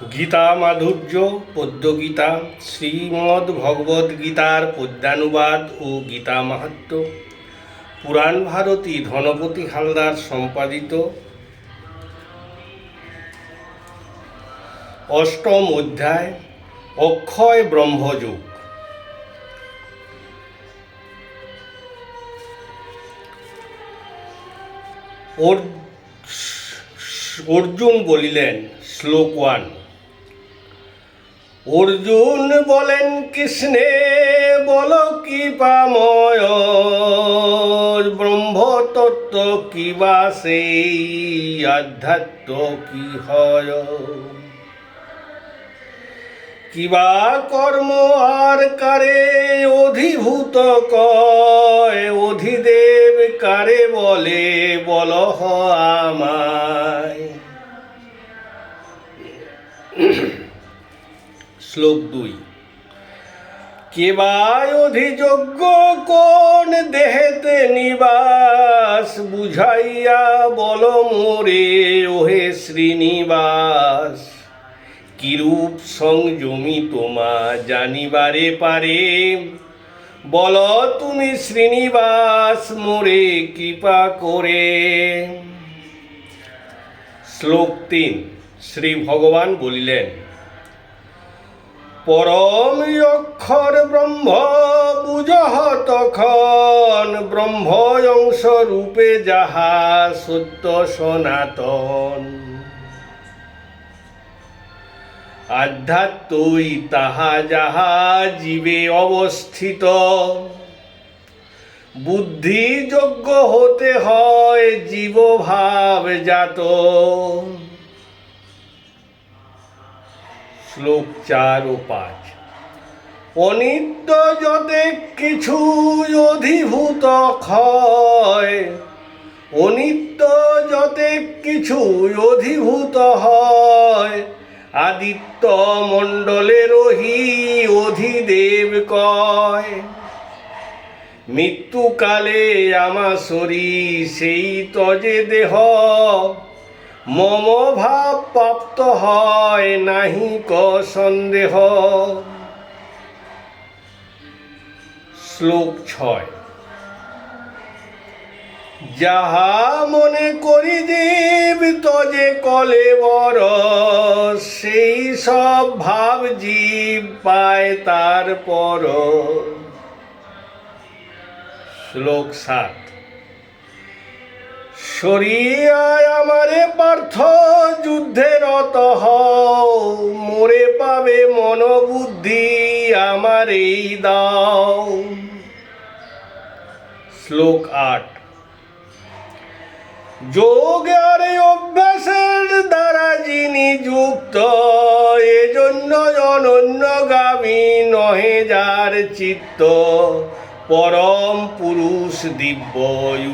গীতা মাধুর্য পদ্যগীতা শ্রীমদ্ ভগবদ্ গীতার পদ্যানুবাদ ও গীতা মাহাত্ম পুরাণ ভারতী ধনপতি হালদার সম্পাদিত অষ্টম অধ্যায় অক্ষয় ব্রহ্মযুগ অর- অর্জুন বলিলেন শ্লোক ওয়ান অর্জুন বলেন, কৃষ্ণে, বল কি পাময় ব্রহ্মতত্ত্ব কি বা সেই? আধ্যাত্ম কি হয়? কিবা কর্ম আর কারে অধিভূত কয়? অধিদেব কারে বলে বল হ আমায়। শ্লোক দুই। কেবায় অধিযোগ্য কোন দেহেতে নিবাস বুঝাইয়া বল মোরে ওহে শ্রীনিবাস। কিরূপ সংযমী তোমা জানিবারে পারে। বল তুমি শ্রীনিবাস মোরে কৃপা করে। শ্লোক তিন, শ্রী ভগবান বলিলেন পরম অক্ষর ব্রহ্ম বুঝহ তখন ব্রহ্ম অংশ রূপে যাহা সত্য সনাতন। আধ্যাত্মই তাহা যাহা জীবে অবস্থিত। বুদ্ধিযোগ্য হতে হয় জীবভাব জাত শ্লোক চার ও পাঁচ। অনিত্য যতে কিছু অধিভূত ক্ষয় অনিত্য যতে কিছু অধিভূত হয়, আদিত্য মণ্ডলের রহি অধিদেব কয়, মৃত্যুকালে আমা শরীর সেই তজে দেহ মম ভাব প্রাপ্ত হয় নাহি ক সন্দেহ। শ্লোক ছয়। যাহা মনে করি জীব তজে কলে বড় সেই সব ভাব জীব পায় তার পর। শ্লোক সাত। সরিয়ায় আমারে পার্থ যুদ্ধে রত হও। মোরে পাবে মনোবুদ্ধি আমার এই দাও। শ্লোক আট। যোগ আর অভ্যাসের দ্বারা যিনি যুক্ত, এজন্য অনন্যগামী নহে যার চিত্ত। পরম পুরুষ দিব্য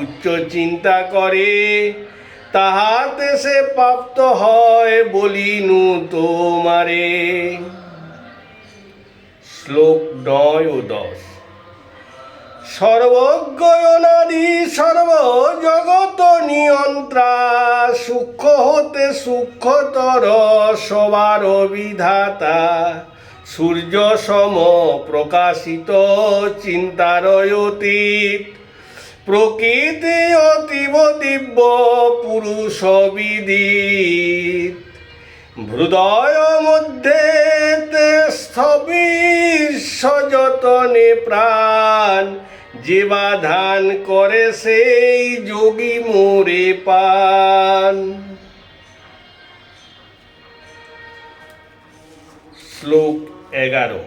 উচ্চ চিন্তা করে। তাহাতে সে প্রাপ্ত হয় বলিনু তোমারে। শ্লোক নয় ও দশ। সর্বজ্ঞ অনাদি সর্ব জগত নিয়ন্ত্রা, সূক্ষ্ম হতে সূক্ষ্মতর সবার বিধাতা সূর্য সম প্রকাশিত চিন্তার অতীত প্রকৃতি অতীব দিব্য পুরুষ বিদিত। হৃদয় মধ্যে সযতনে প্রাণ যেবা ধান করে সেই যোগী মোরে পান। শ্লোক এগারো।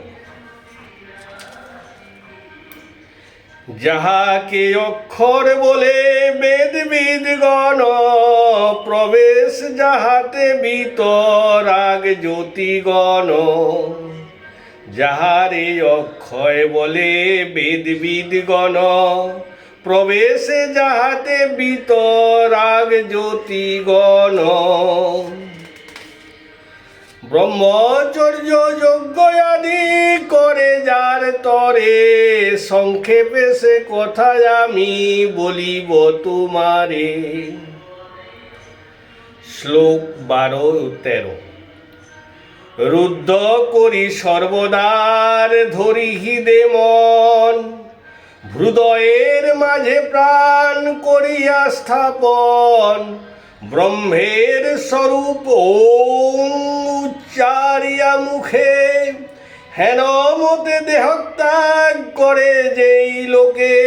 যাহাকে অক্ষর বলে বেদ বিদগণ প্রবেশ যাহাতে বিতরাগ জ্যোতিগণ যাহারে অক্ষয় বলে বেদ বিদগণ প্রবেশে যাহাতে বিতরাগ জ্যোতিগণ ব্রহ্মচর্য যজ্ঞ আদি করে যার তরে সংক্ষেপে সে কথা আমি বলিব তোমারে। শ্লোক বারো তেরো। রুদ্ধ করি সর্বদার ধরি হৃদে মন, হৃদয়ের মাঝে প্রাণ করিয়া স্থাপন। ব্রহ্মের স্বরূপ উচ্চারিয়া মুখে। হেন মতে দেহত্যাগ করে যেই লোকে।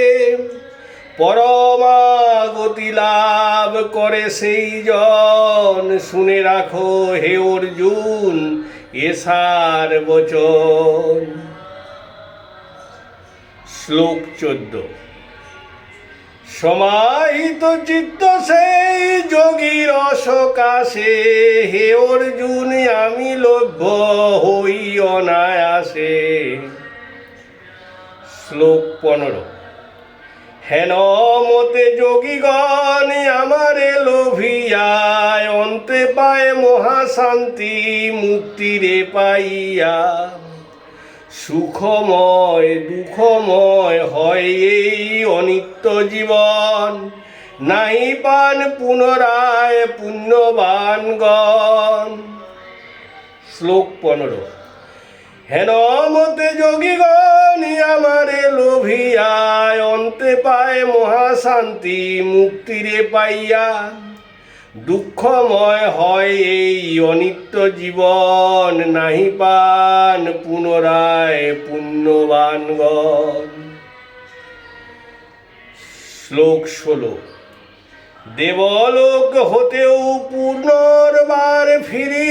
পরমাগতি লাভ করে সেই জন। শুনে রাখো হে অর্জুন এসার বচন। শ্লোক চোদ্দ। সমাহিত চিত্ত সেই যোগীর অসকাশে। হে অর্জুন, আমি লভ্য হই অনায়াসে। শ্লোক পনেরো। হেন মতে যোগীগণ আমারে লোভিয়ায়, অন্তে পায় মহাশান্তি মুক্তিরে পাইয়া। সুখময়, দুঃখময় হয় এই অনিত্য জীবন। নাই পান পুনরায় পুণ্যবানগণ শ্লোক পনেরো। হেন মতে যোগীগণ আমারে লোভিয়ায়, অন্তে পায় মহাশান্তি, মুক্তিরে পাইয়া দুঃখময় হয় এই অনিত্য জীবন, নাহি পান পুনরায় পুণ্যবানগণ শ্লোক ষোলো, দেবলোক হতেও পুনর্বার ফিরি,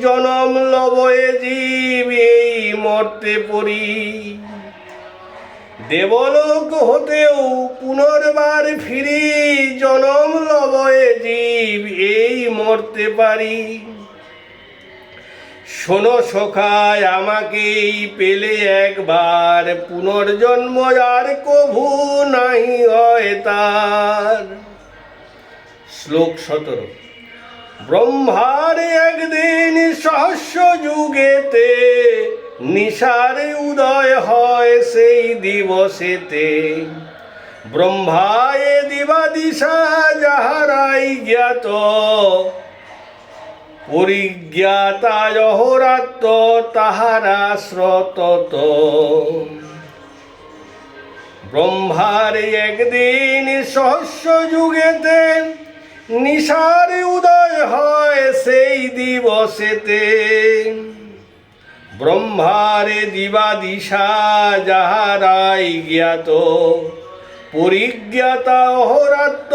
জনম লবয়ে জীব এই মর্তে পড়ি। দেবলোক হতেও পুনর্বার ফিরি জনম লবয়ে জীব, এই মরতে পারি। শোনো সখায়, আমাকেই পেলে একবার, পুনর্জন্ম আর কভু নাহি হয় তার। শ্লোক সতেরো। ব্রহ্মার একদিন সহস্র যুগেতে নিশার উদয় হয় সেই দিবসেতে। ব্রহ্মায় দিবা দিশা যাহারাই জ্ঞাত, পরিজ্ঞাতা অহরাত্ম তাহারা শ্রতত ব্রহ্মার একদিন সহস্র যুগেতে নিশার উদয় হয় সেই দিবসেতে। ব্রহ্মারে দিবাদিশা যাহারাই জ্ঞাত, পরিজ্ঞাতা অহরাত্ম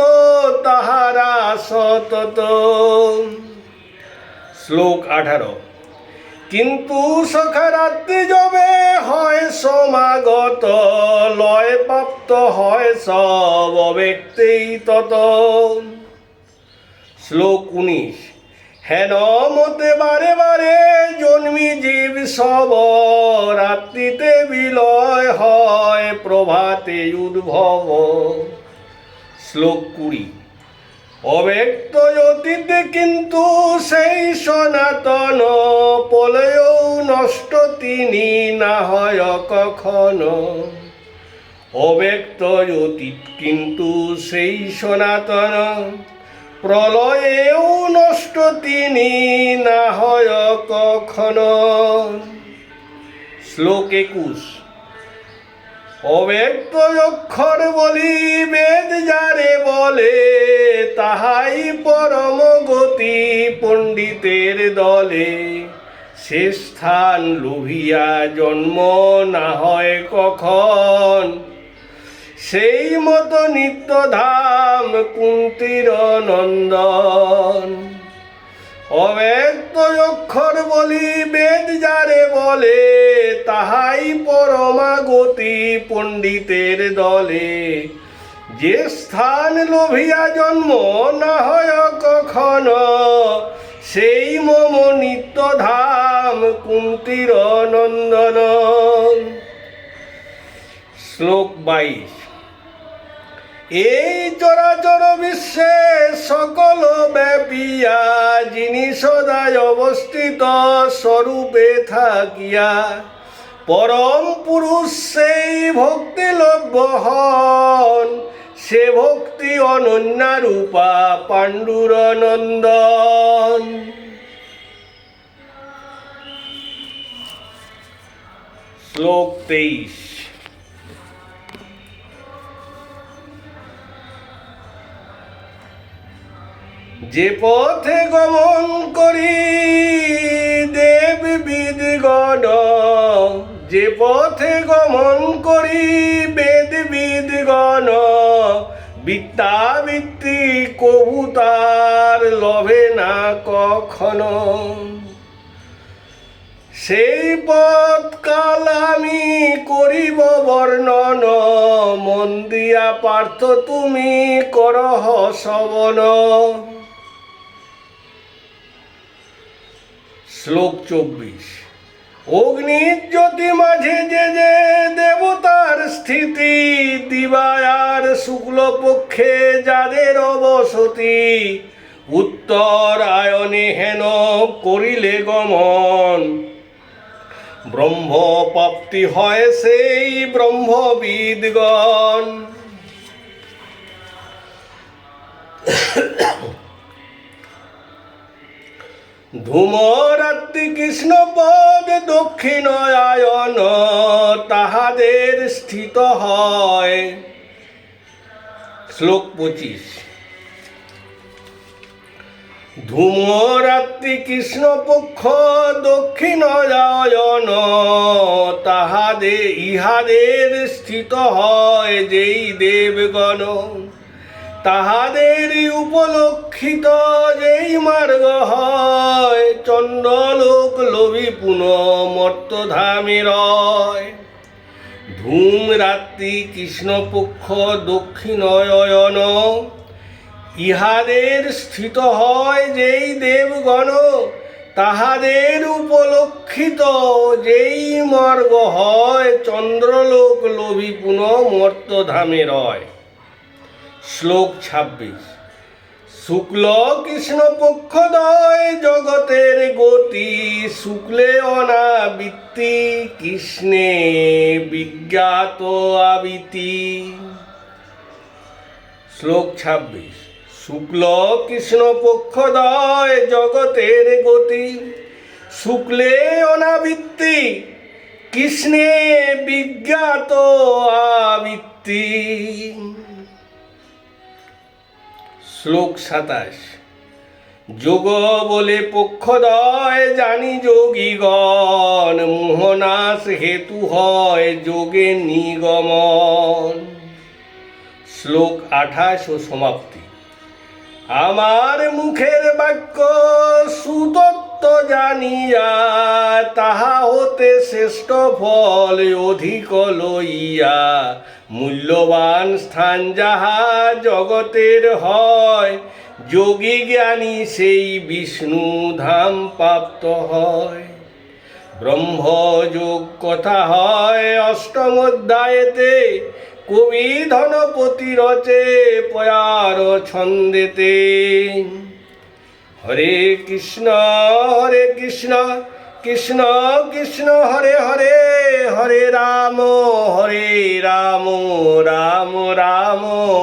তাহারা সতত। শ্লোক আঠারো, কিন্তু সখারাত্রি যবে হয় সমাগত লয় প্রাপ্ত হয় সব অব্যক্তেই তত। শ্লোক উনিশ। হেন মতে বারে বারে জন্মি জীব সব, রাত্রিতে বিলয় হয় প্রভাতে উদ্ভব। শ্লোক কুড়ি। অব্যক্ত অতীতে কিন্তু সেই সনাতন পলয়ও নষ্ট তিনি না হয় কখনো। অব্যক্ত অতীত কিন্তু সেই সনাতন প্রলয়েও নষ্ট তিনি না হয় কখনো। শ্লোক একুশ। অব্যক্ত অক্ষর বলি, বেদ যারে বলে, তাহাই পরম গতি পণ্ডিতের দলে। সে স্থান লোভিয়া জন্ম না হয় কখন? সেই মতো নিত্যধাম কুন্তির নন্দন। অব্যক্ত অক্ষর বলি, বেদ যারে বলে, তাহাই পরমা গতি পণ্ডিতের দলে। যে স্থান লোভিয়া জন্ম, না হয় কখনো, সেই মম নিত্যধাম কুন্তির নন্দন। শ্লোক বাইশ। এই চরাচর বিশ্বে সকল ব্যাপিয়া, যিনি সদায় অবস্থিত স্বরূপে থাকিয়া, পরম পুরুষ সেই ভক্তি লভ্য হন। সে ভক্তি অনন্যা রূপা পাণ্ডুর নন্দন শ্লোক তেইশ। যে পথে গমন করি, দেব বিদগণ। যে পথে গমন করি, বেদ বিদগণ। বিদ্যাবৃত্তি কবুতার লভে না কখনো। সেই পথ কাল আমি করিব বর্ণন, মন দিয়া পার্থ তুমি করহ শ্রবণ। শ্লোক চব্বিশ। অগ্নির জ্যোতি মাঝে যে যে দেবতার স্থিতি, দিবায়ার শুক্লপক্ষে যাদের অবসতি, উত্তর আয়নে হেন করিলে গমন। ব্রহ্ম প্রাপ্তি হয় সেই ব্রহ্মবিদগণ। ধূমরাত্রি কৃষ্ণ পদ দক্ষিণ তাহাদের স্থিত হয়। শ্লোক পঁচিশ। ধূমরাত্রি কৃষ্ণ পক্ষ দক্ষিণ আয়ন তাহাদে ইহাদের স্থিত হয় যেই দেবগণ। তাহাদের উপলক্ষিত যেই মার্গ হয় চন্দ্রলোক লোভী পুন মর্তধামে রয় ধূম রাত্রি কৃষ্ণপক্ষ দক্ষিণয়ন, ইহাদের স্থিত হয় যেই দেবগণ, তাহাদের উপলক্ষিত যেই মার্গ হয়, চন্দ্রলোক লোভী পুন মর্তধামে রয় শ্লোক ছাব্বিশ। শুক্ল কৃষ্ণ পক্ষদয় জগতের গতি, শুক্লে অনাবৃত্তি, কৃষ্ণে বিজ্ঞাত আবৃত্তি। শ্লোক ছাব্বিশ। শুক্ল কৃষ্ণ পক্ষদয় জগতের গতি, শুক্লে অনাবৃত্তি, কৃষ্ণে বিজ্ঞাত আবৃত্তি। শ্লোক সাতাশ। যোগ বলে পক্ষদয় জানি যোগীগণ, মোহনাশ হেতু হয় যোগে নিগমন। শ্লোক আঠাশ ও সমাপ্তি। আমার মুখের বাক্য সুতত্ব জানিয়া তাহা হতে শ্রেষ্ঠ ফল অধিক লইয়া মূল্যবান স্থান যাহা জগতের হয়, যোগী জ্ঞানী সেই বিষ্ণু ধাম প্রাপ্ত হয়। ব্রহ্মযোগ কথা হয় অষ্টম অধ্যায়েতে, কবি ধনপতি রচে পয়ার ছন্দেতে। হরে কৃষ্ণ হরে কৃষ্ণ কৃষ্ণ কৃষ্ণ, হরে হরে হরে রাম হরে রাম।